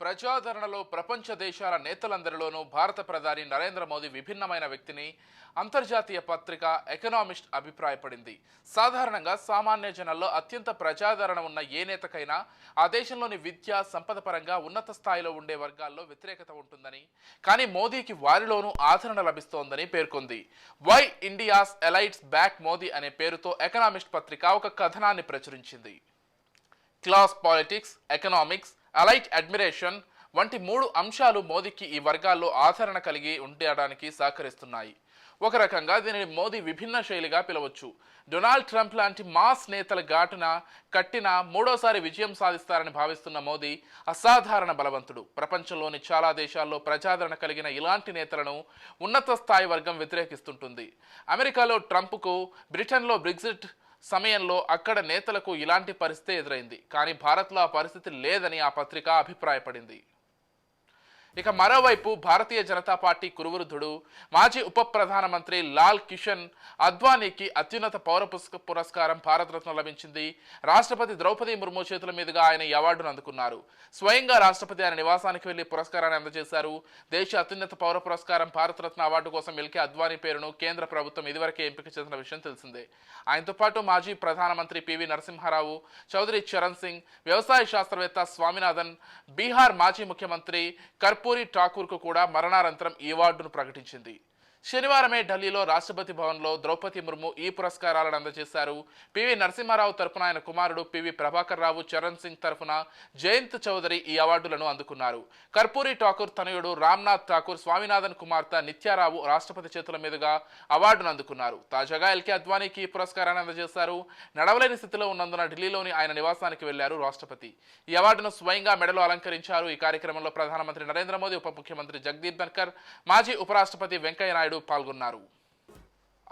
ప్రజాదరణలో ప్రపంచ దేశాల నేతలందరిలోనూ భారత ప్రధాని నరేంద్ర మోదీ విభిన్నమైన వ్యక్తిని అంతర్జాతీయ పత్రిక ఎకనామిస్ట్ అభిప్రాయపడింది. సాధారణంగా సామాన్య జనాల్లో అత్యంత ప్రజాదరణ ఉన్న ఏ నేతకైనా ఆ దేశంలోని విద్య సంపద పరంగా ఉన్నత స్థాయిలో ఉండే వర్గాల్లో వ్యతిరేకత ఉంటుందని కానీ మోదీకి వారిలోనూ ఆదరణ లభిస్తోందని పేర్కొంది. Why India's elites back Modi అనే పేరుతో ఎకనామిస్ట్ పత్రిక ఒక కథనాన్ని ప్రచురించింది. Class politics economics elite admiration వంటి మూడు అంశాలు మోదీకి ఈ వర్గాల్లో ఆదరణ కలిగి ఉండడానికి సహకరిస్తున్నాయి. ఒక రకంగా దీనిని మోదీ విభిన్న శైలిగా పిలవచ్చు. డొనాల్డ్ ట్రంప్ లాంటి మాస్ నేతల ఘాటున కట్టిన మూడోసారి విజయం సాధిస్తారని భావిస్తున్న మోదీ అసాధారణ బలవంతుడు. ప్రపంచంలోని చాలా దేశాల్లో ప్రజాదరణ కలిగిన ఇలాంటి నేతలను ఉన్నత స్థాయి వర్గం వ్యతిరేకిస్తుంటుంది. అమెరికాలో ట్రంప్కు బ్రిటన్లో బ్రిగ్జిట్ సమయంలో అక్కడ నేతలకు ఇలాంటి పరిస్థితి ఎదురైంది. కానీ భారత్లో ఆ పరిస్థితి లేదని ఆ పత్రిక అభిప్రాయపడింది. ఇక మరోవైపు భారతీయ జనతా పార్టీ కురువృద్ధుడు మాజీ ఉప ప్రధానమంత్రి లాల్ కిషన్ అద్వానీకి అత్యున్నత పౌర పురస్కారం భారతరత్న లభించింది. రాష్ట్రపతి ద్రౌపది ముర్ము చేతుల మీదుగా ఆయన ఈ అవార్డును అందుకున్నారు. స్వయంగా రాష్ట్రపతి ఆయన నివాసానికి వెళ్ళి పురస్కారాన్ని అందజేశారు. దేశ అత్యున్నత పౌర పురస్కారం భారతరత్న అవార్డు కోసం ఎల్కే అద్వానీ పేరును కేంద్ర ప్రభుత్వం ఇదివరకే ఎంపిక చేసిన విషయం తెలిసిందే. ఆయనతో పాటు మాజీ ప్రధానమంత్రి పివి నరసింహారావు చౌదరి చరణ్ సింగ్ వ్యవసాయ శాస్త్రవేత్త స్వామినాథన్ బీహార్ మాజీ ముఖ్యమంత్రి కర్పూరి ఠాకూర్కు కూడా మరణానంతరం ఈ అవార్డును ప్రకటించింది. శనివారమే ఢిల్లీలో రాష్ట్రపతి భవన్లో ద్రౌపది ముర్ము ఈ పురస్కారాలను అందజేశారు. పివి నరసింహారావు తరపున ఆయన కుమారుడు పివి ప్రభాకర్ రావు చరణ్ సింగ్ తరఫున జయంత్ చౌదరి ఈ అవార్డులను అందుకున్నారు. కర్పూరి ఠాకూర్ తనయుడు రామ్నాథ్ ఠాకూర్ స్వామినాథన్ కుమార్తె నిత్యారావు రాష్ట్రపతి చేతుల మీదుగా అవార్డును అందుకున్నారు. తాజాగా ఎల్కే అద్వానీకి ఈ పురస్కారాన్ని అందజేశారు. నడవలేని స్థితిలో ఉన్నందున ఢిల్లీలోని ఆయన నివాసానికి వెళ్ళారు రాష్ట్రపతి. ఈ అవార్డును స్వయంగా మెడలో అలంకరించారు. ఈ కార్యక్రమంలో ప్రధానమంత్రి నరేంద్ర మోదీ ఉప ముఖ్యమంత్రి జగదీప్ ధన్కర్ మాజీ ఉపరాష్ట్రపతి వెంకయ్య నాయుడు పాల్గొన్నారు.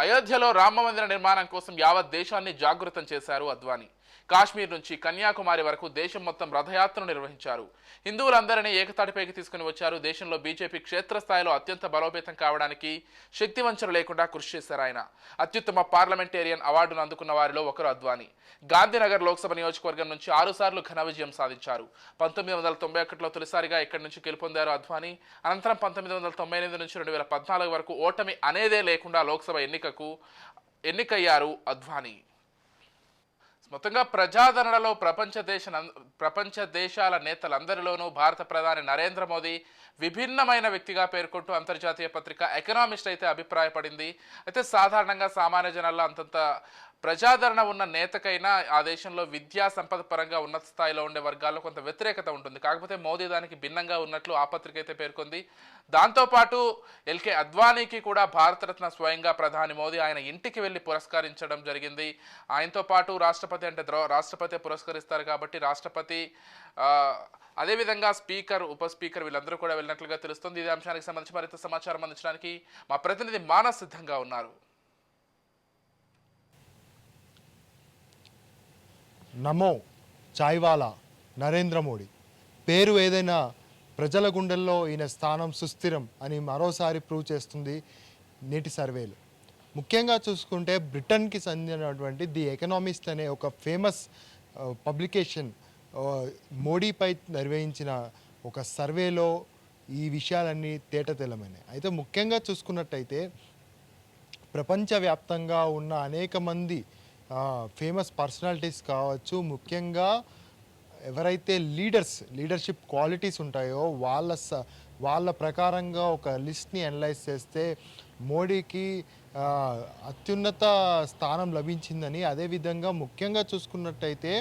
అయోధ్యలో రామ మందిర నిర్మాణం కోసం యావత్ దేశాన్ని జాగృతం చేశారు అద్వానీ. కాశ్మీర్ నుంచి కన్యాకుమారి వరకు దేశం మొత్తం రథయాత్రను నిర్వహించారు. హిందువులందరినీ ఏకతాటిపైకి తీసుకుని వచ్చారు. దేశంలో బీజేపీ క్షేత్రస్థాయిలో అత్యంత బలోపేతం కావడానికి శక్తివంచన లేకుండా కృషి చేశారు ఆయన. అత్యుత్తమ పార్లమెంటేరియన్ అవార్డును అందుకున్న వారిలో ఒకరు అద్వానీ. గాంధీనగర్ లోక్సభ నియోజకవర్గం నుంచి ఆరుసార్లు ఘన విజయం సాధించారు. పంతొమ్మిది వందల తొంభై ఒకటిలో తొలిసారిగా ఇక్కడి నుంచి గెలుపొందారు అద్వానీ. అనంతరం పంతొమ్మిది వందల తొంభై ఎనిమిది నుంచి రెండు వేల పద్నాలుగు వరకు ఓటమి అనేదే లేకుండా లోక్సభ ఎన్నికకు ఎన్నికయ్యారు అద్వానీ. మొత్తంగా ప్రజాదరణలో ప్రపంచ దేశ ప్రపంచ దేశాల నేతలందరిలోనూ భారత ప్రధాని నరేంద్ర మోదీ విభిన్నమైన వ్యక్తిగా పేర్కొంటూ అంతర్జాతీయ పత్రిక ఎకనామిస్ట్ అయితే అభిప్రాయపడింది. అయితే సాధారణంగా సామాన్య జనాల్లో అంతంత ప్రజాదరణ ఉన్న నేతకైనా ఆ దేశంలో విద్యా సంపద పరంగా ఉన్నత స్థాయిలో ఉండే వర్గాల్లో కొంత వ్యతిరేకత ఉంటుంది. కాకపోతే మోదీ దానికి భిన్నంగా ఉన్నట్లు ఆ పత్రిక అయితే పేర్కొంది. దాంతోపాటు ఎల్కే అద్వానీకి కూడా భారతరత్న స్వయంగా ప్రధాని మోదీ ఆయన ఇంటికి వెళ్ళి పురస్కరించడం జరిగింది. ఆయనతో పాటు రాష్ట్రపతి అంటే ద్రౌ రాష్ట్రపతి పురస్కరిస్తారు కాబట్టి రాష్ట్రపతి అదేవిధంగా స్పీకర్ ఉప స్పీకర్ వీళ్ళందరూ కూడా వెళ్ళినట్లుగా తెలుస్తుంది. ఇదే అంశానికి సంబంధించి మరింత సమాచారం అందించడానికి మా ప్రతినిధి మానస్ సిద్ధంగా ఉన్నారు. నమో చాయ్వాలా నరేంద్ర మోడీ. పేరు ఏదైనా ప్రజల గుండెల్లో ఈయన స్థానం సుస్థిరం అని మరోసారి ప్రూవ్ చేస్తుంది నేటి సర్వేలు. ముఖ్యంగా చూసుకుంటే బ్రిటన్కి చెందినటువంటి ది ఎకనామిస్ట్ అనే ఒక ఫేమస్ పబ్లికేషన్ మోడీపై నిర్వహించిన ఒక సర్వేలో ఈ విషయాలన్నీ తేటతెల్లమైనవి అయితే ముఖ్యంగా చూసుకున్నట్టయితే ప్రపంచవ్యాప్తంగా ఉన్న అనేక మంది ఫేమస్ పర్సనాలిటీస్ కావచ్చు ముఖ్యంగా ఎవరైతే లీడర్స్ లీడర్షిప్ క్వాలిటీస్ ఉంటాయో వాళ్ళ స వాళ్ళ ప్రకారంగా ఒక లిస్ట్ని అనలైజ్ చేస్తే మోడీకి అత్యున్నత స్థానం లభించిందని అదేవిధంగా ముఖ్యంగా చూసుకున్నట్టయితే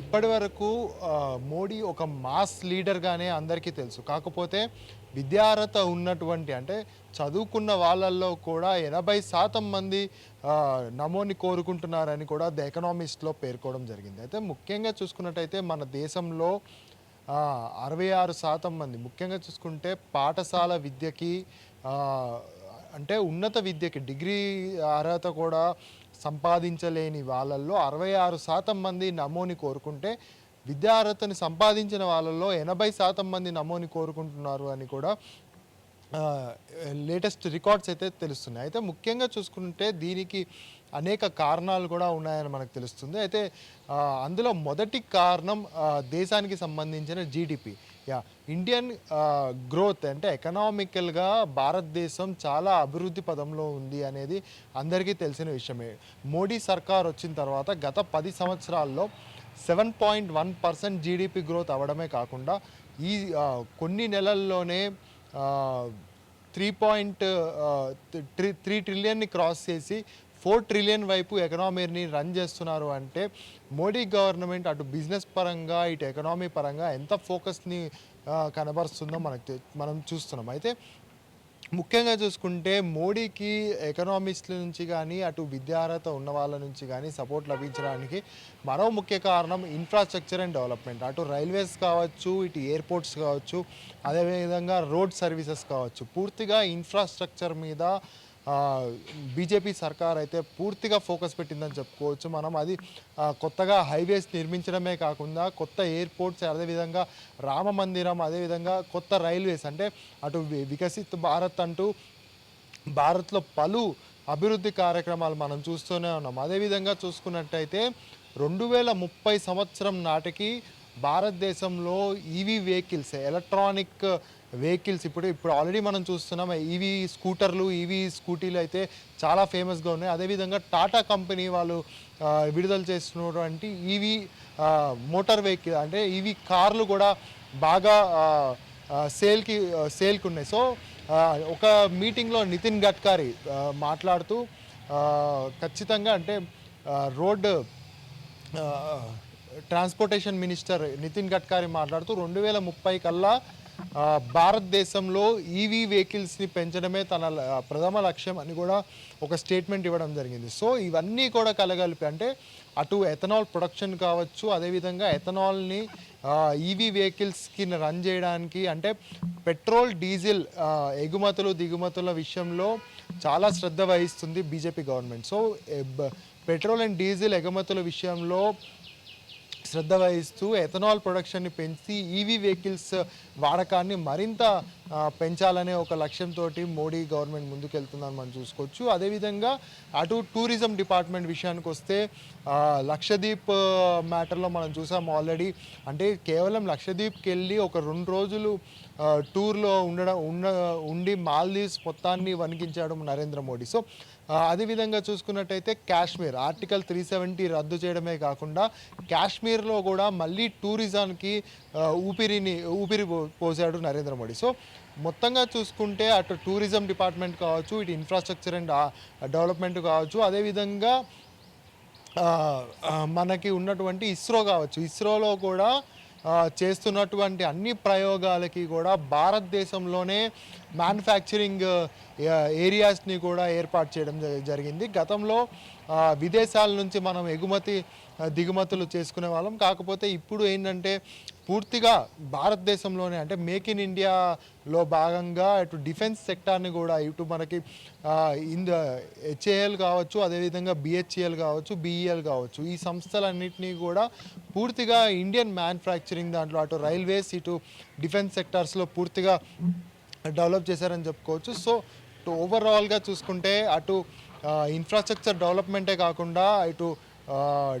ఇప్పటి వరకు మోడీ ఒక మాస్ లీడర్గానే అందరికీ తెలుసు. కాకపోతే విద్యార్హత ఉన్నటువంటి అంటే చదువుకున్న వాళ్ళల్లో కూడా ఎనభై శాతం మంది నమోని కోరుకుంటున్నారని కూడా ద ఎకనామిస్ట్లో పేర్కోవడం జరిగింది. అయితే ముఖ్యంగా చూసుకున్నట్టయితే మన దేశంలో అరవై ఆరు శాతం మంది ముఖ్యంగా చూసుకుంటే పాఠశాల విద్యకి అంటే ఉన్నత విద్యకి డిగ్రీ అర్హత కూడా సంపాదించలేని వాళ్ళల్లో అరవై ఆరు శాతం మంది నమోని కోరుకుంటే విద్యార్హతని సంపాదించిన వాళ్ళల్లో ఎనభై శాతం మంది నమోని కోరుకుంటున్నారు అని కూడా లేటెస్ట్ రికార్డ్స్ అయితే తెలుస్తున్నాయి. అయితే ముఖ్యంగా చూసుకుంటే దీనికి అనేక కారణాలు కూడా ఉన్నాయని మనకు తెలుస్తుంది. అయితే అందులో మొదటి కారణం దేశానికి సంబంధించిన జీడిపి యా ఇండియన్ గ్రోత్ అంటే ఎకనామికల్గా భారతదేశం చాలా అభివృద్ధి పదంలో ఉంది అనేది అందరికీ తెలిసిన విషయమే. మోడీ సర్కార్ వచ్చిన తర్వాత గత పది సంవత్సరాల్లో seven point one percent GDP growth అవ్వడమే కాకుండా ఈ కొన్ని నెలల్లోనే త్రీ పాయింట్ త్రీ త్రీ ట్రిలియన్ని క్రాస్ చేసి ఫోర్ ట్రిలియన్ వైపు ఎకనామీని రన్ చేస్తున్నారు అంటే మోడీ గవర్నమెంట్ అటు బిజినెస్ పరంగా ఇటు ఎకనామీ పరంగా ఎంత ఫోకస్ని కనబరుస్తుందో మనకు మనం చూస్తున్నాం. అయితే ముఖ్యంగా చూసుకుంటే మోడీకి ఎకనామిస్ట్ల నుంచి కానీ అటు విద్యార్హత ఉన్న వాళ్ళ నుంచి కానీ సపోర్ట్ లభించడానికి మరో ముఖ్య కారణం ఇన్ఫ్రాస్ట్రక్చర్ అండ్ డెవలప్మెంట్ అటు రైల్వేస్ కావచ్చు ఇటు ఎయిర్పోర్ట్స్ కావచ్చు అదేవిధంగా రోడ్ సర్వీసెస్ కావచ్చు. పూర్తిగా ఇన్ఫ్రాస్ట్రక్చర్ మీద బీజేపీ సర్కార్ అయితే పూర్తిగా ఫోకస్ పెట్టిందని చెప్పుకోవచ్చు మనం. అది కొత్తగా హైవేస్ నిర్మించడమే కాకుండా కొత్త ఎయిర్పోర్ట్స్ అదేవిధంగా రామ మందిరం అదేవిధంగా కొత్త రైల్వేస్ అంటే అటు వి- వికసిత్ భారత్ అంటూ భారత్లో పలు అభివృద్ధి కార్యక్రమాలు మనం చూస్తూనే ఉన్నాం. అదేవిధంగా చూసుకున్నట్టయితే రెండు వేల ముప్పై సంవత్సరం నాటికి భారతదేశంలో ఈవీ వెహికల్స్ ఎలక్ట్రానిక్ వెహికల్స్ ఇప్పుడు ఇప్పుడు ఆల్రెడీ మనం చూస్తున్నాం ఈవీ స్కూటర్లు ఈవీ స్కూటీలు అయితే చాలా ఫేమస్గా ఉన్నాయి. అదేవిధంగా టాటా కంపెనీ వాళ్ళు విడుదల చేస్తున్నటువంటి ఈవీ మోటార్ వెహికల్ అంటే ఈవీ కార్లు కూడా బాగా సేల్కి సేల్కి ఉన్నాయి. సో ఒక మీటింగ్లో నితిన్ గడ్కరీ మాట్లాడుతూ ఖచ్చితంగా అంటే road transportation minister Nitin Gadkari మాట్లాడుతూ రెండు వేల ముప్పై కల్లా భారతదేశంలో ఈవీ వెహికల్స్ని పెంచడమే తన ల- ప్రథమ లక్ష్యం అని కూడా ఒక స్టేట్మెంట్ ఇవ్వడం జరిగింది. సో ఇవన్నీ కూడా కలగలిపి అంటే అటు ఎథనాల్ ప్రొడక్షన్ కావచ్చు అదేవిధంగా ఎథనాల్ని ఈవీ వెహికల్స్కి రన్ చేయడానికి అంటే పెట్రోల్ డీజిల్ ఎగుమతులు దిగుమతుల విషయంలో చాలా శ్రద్ధ వహిస్తుంది BJP government. So petrol and diesel ఎగుమతుల విషయంలో శ్రద్ధ వహిస్తూ ఎథనాల్ ప్రొడక్షన్ని పెంచి ఈవీ వెహికల్స్ వాడకాన్ని మరింత పెంచాలనే ఒక లక్ష్యంతో మోడీ గవర్నమెంట్ ముందుకెళ్తుందని మనం చూసుకోవచ్చు. అదేవిధంగా అటు టూరిజం డిపార్ట్మెంట్ విషయానికి వస్తే లక్షదీప్ లక్షద్వీప్ మ్యాటర్లో మనం చూసాం ఆల్రెడీ. అంటే కేవలం లక్షదీప్కి వెళ్ళి ఒక రెండు రోజులు టూర్లో ఉండడం ఉన్న ఉండి మాల్దీవ్స్ మొత్తాన్ని వణికించాడు నరేంద్ర మోడీ. సో అదేవిధంగా చూసుకున్నట్టయితే కాశ్మీర్ ఆర్టికల్ త్రీ సెవెంటీ రద్దు చేయడమే కాకుండా కాశ్మీర్లో కూడా మళ్ళీ టూరిజానికి ఊపిరిని ఊపిరి పోసాడు నరేంద్ర మోడీ. సో మొత్తంగా చూసుకుంటే అటు టూరిజం డిపార్ట్మెంట్ కావచ్చు ఇటు ఇన్ఫ్రాస్ట్రక్చర్ అండ్ డెవలప్మెంట్ కావచ్చు అదేవిధంగా మనకి ఉన్నటువంటి ఇస్రో కావచ్చు. ఇస్రోలో కూడా చేస్తున్నటువంటి అన్ని ప్రయోగాలకి కూడా భారతదేశంలోనే మ్యానుఫ్యాక్చరింగ్ ఏరియాస్ని కూడా ఏర్పాటు చేయడం జ- జరిగింది. గతంలో విదేశాల నుంచి మనం ఎగుమతి దిగుమతులు చేసుకునే వాళ్ళం. కాకపోతే ఇప్పుడు ఏంటంటే పూర్తిగా భారతదేశంలోనే అంటే మేక్ ఇన్ ఇండియాలో భాగంగా ఇటు డిఫెన్స్ సెక్టార్ని కూడా ఇటు మనకి ఇంద హెచ్ఏఎల్ కావచ్చు అదేవిధంగా బిహెచ్ఏఎల్ కావచ్చు బిఈఎల్ కావచ్చు. ఈ సంస్థలన్నింటినీ కూడా పూర్తిగా ఇండియన్ మ్యానుఫ్యాక్చరింగ్ దాంట్లో అటు రైల్వేస్ ఇటు డిఫెన్స్ సెక్టార్స్లో పూర్తిగా డెవలప్ చేశారని చెప్పుకోవచ్చు. సో ఓవరాల్గా చూసుకుంటే అటు ఇన్ఫ్రాస్ట్రక్చర్ డెవలప్మెంటే కాకుండా ఇటు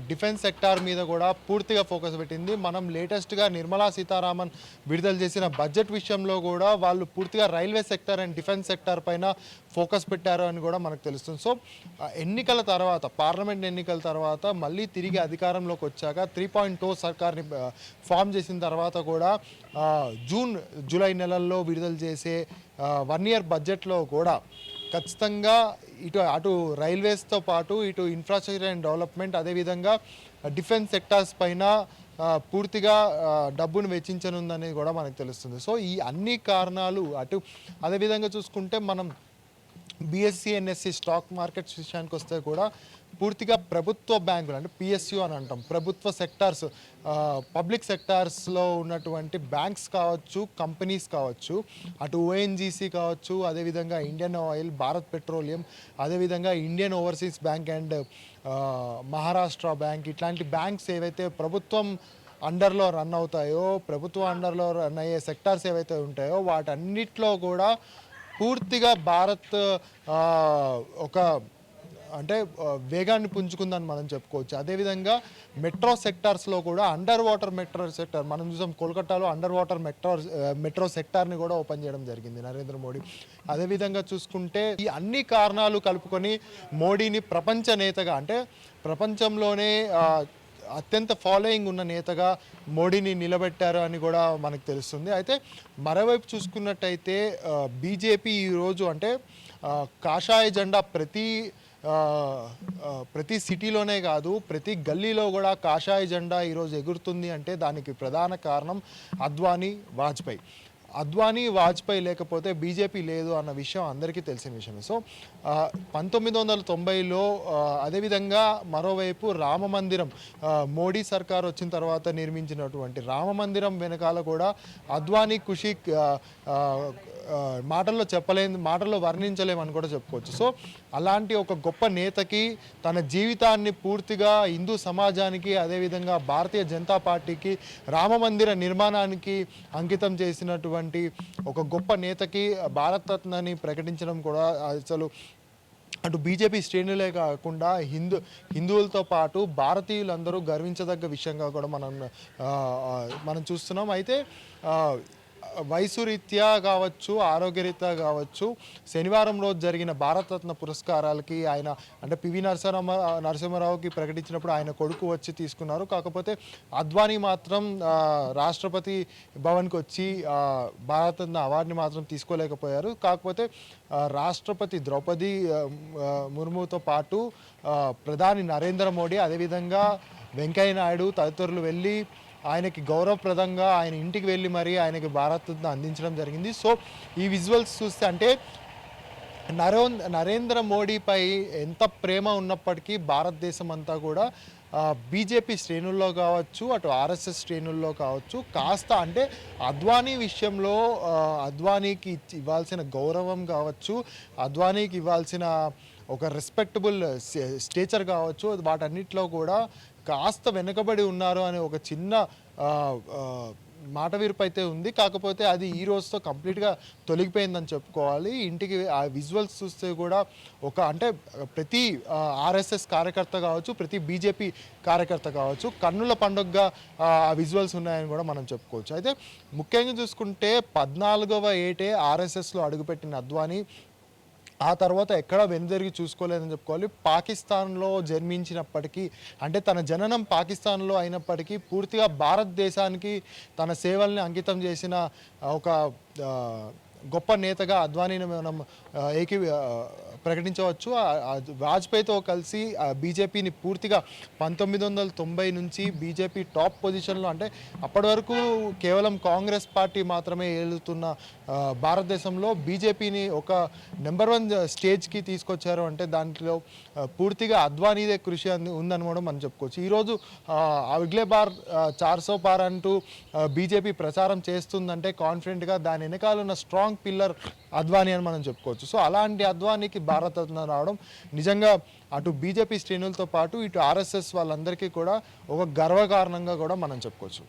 డిఫెన్స్ సెక్టార్ మీద కూడా పూర్తిగా ఫోకస్ పెట్టింది. మనం లేటెస్ట్గా నిర్మలా సీతారామన్ విడుదల చేసిన బడ్జెట్ విషయంలో కూడా వాళ్ళు పూర్తిగా railway sector and defence sector పైన ఫోకస్ పెట్టారు అని కూడా మనకు తెలుస్తుంది. సో ఆ, ఎన్నికల తర్వాత పార్లమెంట్ ఎన్నికల తర్వాత మళ్ళీ తిరిగి అధికారంలోకి వచ్చాక త్రీ పాయింట్ టూ సర్కార్ని ఫామ్ చేసిన తర్వాత కూడా జూన్ జూలై నెలల్లో విడుదల చేసే వన్ ఇయర్ బడ్జెట్లో కూడా ఖచ్చితంగా ఇటు అటు రైల్వేస్తో పాటు ఇటు ఇన్ఫ్రాస్ట్రక్చర్ అండ్ డెవలప్మెంట్ అదేవిధంగా డిఫెన్స్ సెక్టార్స్ పైన పూర్తిగా డబ్బును వెచ్చించనుందనేది కూడా మనకు తెలుస్తుంది. సో ఈ అన్ని కారణాలు అటు అదేవిధంగా చూసుకుంటే మనం బీఎస్సీ ఎన్ఎస్సి స్టాక్ మార్కెట్స్ విషయానికి వస్తే కూడా పూర్తిగా ప్రభుత్వ బ్యాంకులు అంటే పిఎస్యు అని అంటాం. ప్రభుత్వ సెక్టార్స్ పబ్లిక్ సెక్టార్స్లో ఉన్నటువంటి బ్యాంక్స్ కావచ్చు కంపెనీస్ కావచ్చు అటు ఓఎన్జీసీ కావచ్చు అదేవిధంగా ఇండియన్ ఆయిల్ భారత్ పెట్రోలియం అదేవిధంగా Indian overseas bank and Maharashtra bank ఇట్లాంటి బ్యాంక్స్ ఏవైతే ప్రభుత్వం అండర్లో రన్ అవుతాయో ప్రభుత్వ అండర్లో రన్ అయ్యే సెక్టార్స్ ఏవైతే ఉంటాయో వాటన్నిటిలో కూడా పూర్తిగా భారత్ ఒక అంటే వేగాన్ని పుంజుకుందని మనం చెప్పుకోవచ్చు. అదేవిధంగా మెట్రో సెక్టార్స్లో కూడా అండర్ వాటర్ మెట్రో సెక్టార్ మనం చూసాం కోల్కతాలో అండర్ వాటర్ మెట్రో మెట్రో సెక్టార్ని కూడా ఓపెన్ చేయడం జరిగింది నరేంద్ర మోడీ. అదేవిధంగా చూసుకుంటే ఈ అన్ని కారణాలు కలుపుకొని మోడీని ప్రపంచ నేతగా అంటే ప్రపంచంలోనే అత్యంత ఫాలోయింగ్ ఉన్న నేతగా మోడీని నిలబెట్టారు అని కూడా మనకు తెలుస్తుంది. అయితే మరోవైపు చూసుకున్నట్టయితే బీజేపీ ఈరోజు అంటే కాషాయ జెండా ప్రతి ప్రతి సిటీలోనే కాదు ప్రతి గల్లీలో కూడా కాషాయ జెండా ఈరోజు ఎగురుతుంది అంటే దానికి ప్రధాన కారణం అద్వానీ వాజ్పేయి. అద్వానీ వాజ్పేయి లేకపోతే బీజేపీ లేదు అన్న విషయం అందరికీ తెలిసిన విషయమే. సో పంతొమ్మిది వందల తొంభైలో అదేవిధంగా మరోవైపు రామ మందిరం మోడీ సర్కార్ వచ్చిన తర్వాత నిర్మించినటువంటి రామ మందిరం వెనకాల కూడా అద్వానీ ఖుషి మాటల్లో చెప్పలేని మాటల్లో వర్ణించలేమని కూడా చెప్పుకోవచ్చు. సో అలాంటి ఒక గొప్ప నేతకి తన జీవితాన్ని పూర్తిగా హిందూ సమాజానికి అదేవిధంగా భారతీయ జనతా పార్టీకి రామమందిర నిర్మాణానికి అంకితం చేసినటువంటి ఒక గొప్ప నేతకి భారతరత్నని ప్రకటించడం కూడా అసలు అటు బీజేపీ శ్రేణులే కాకుండా హిందూ హిందువులతో పాటు భారతీయులందరూ గర్వించదగ్గ విషయంగా కూడా మనం మనం చూస్తున్నాం. అయితే వయసు రీత్యా కావచ్చు ఆరోగ్యరీత్యా కావచ్చు శనివారం రోజు జరిగిన భారతరత్న పురస్కారాలకి ఆయన అంటే పివి నరసింహ నరసింహారావుకి ప్రకటించినప్పుడు ఆయన కొడుకు వచ్చి తీసుకున్నారు. కాకపోతే అద్వానీ మాత్రం రాష్ట్రపతి భవన్కి వచ్చి భారతరత్న అవార్డుని మాత్రం తీసుకోలేకపోయారు. కాకపోతే రాష్ట్రపతి ద్రౌపది ముర్ముతో పాటు ప్రధాని నరేంద్ర మోడీ అదేవిధంగా వెంకయ్య నాయుడు తదితరులు వెళ్ళి ఆయనకి గౌరవప్రదంగా ఆయన ఇంటికి వెళ్ళి మరీ ఆయనకి భారతరత్న అందించడం జరిగింది. సో ఈ విజువల్స్ చూస్తే అంటే నరో నరేంద్ర మోడీపై ఎంత ప్రేమ ఉన్నప్పటికీ భారతదేశం అంతా కూడా బీజేపీ శ్రేణుల్లో కావచ్చు అటు ఆర్ఎస్ఎస్ శ్రేణుల్లో కావచ్చు కాస్త అంటే అద్వానీ విషయంలో అద్వానీకి ఇవ్వాల్సిన గౌరవం కావచ్చు అద్వానీకి ఇవ్వాల్సిన ఒక రెస్పెక్టబుల్ స్టేచర్ కావచ్చు వాటన్నిటిలో కూడా కాస్త వెనుకబడి ఉన్నారు అనే ఒక చిన్న మాట వీర్పు అయితే ఉంది. కాకపోతే అది ఈ రోజుతో కంప్లీట్గా తొలగిపోయిందని చెప్పుకోవాలి. ఇంటికి ఆ విజువల్స్ చూస్తే కూడా ఒక అంటే ప్రతి ఆర్ఎస్ఎస్ కార్యకర్త కావచ్చు ప్రతి బీజేపీ కార్యకర్త కావచ్చు కన్నుల పండుగగా ఆ విజువల్స్ ఉన్నాయని కూడా మనం చెప్పుకోవచ్చు. అయితే ముఖ్యంగా చూసుకుంటే పద్నాలుగవ ఏటే ఆర్ఎస్ఎస్లో అడుగుపెట్టిన అద్వానీ ఆ తర్వాత ఎక్కడ వెనుదిరిగి చూసుకోలేదని చెప్పుకోవాలి. పాకిస్తాన్లో జన్మించినప్పటికీ అంటే తన జననం పాకిస్తాన్లో అయినప్పటికీ పూర్తిగా భారతదేశానికి తన సేవల్ని అంకితం చేసిన ఒక గొప్ప నేతగా అద్వానీని మనం ఏకీ ప్రకటించవచ్చు. వాజ్పేయితో కలిసి బీజేపీని పూర్తిగా పంతొమ్మిది వందల తొంభై నుంచి బీజేపీ టాప్ పొజిషన్లో అంటే అప్పటి వరకు కేవలం కాంగ్రెస్ పార్టీ మాత్రమే ఏలుతున్న భారతదేశంలో బీజేపీని ఒక నెంబర్ వన్ స్టేజ్కి తీసుకొచ్చారు అంటే దాంట్లో పూర్తిగా అద్వానీదే కృషి అంది ఉందని కూడా మనం చెప్పుకోవచ్చు. ఈరోజు అగ్లే బార్ చార్సో పార్ అంటూ బీజేపీ ప్రచారం చేస్తుందంటే కాన్ఫిడెంట్గా దాని వెనకాలన్న స్ట్రాంగ్ పిల్లర్ అద్వానీ అని మనం చెప్పుకోవచ్చు. సో అలాంటి అద్వానీకి భారతరత్న రావడం. నిజంగా అటు బీజేపీ శ్రేణులతో పాటు ఇటు ఆర్ఎస్ఎస్ వాళ్ళందరికీ కూడా ఒక గర్వకారణంగా కూడా మనం చెప్పుకోవచ్చు.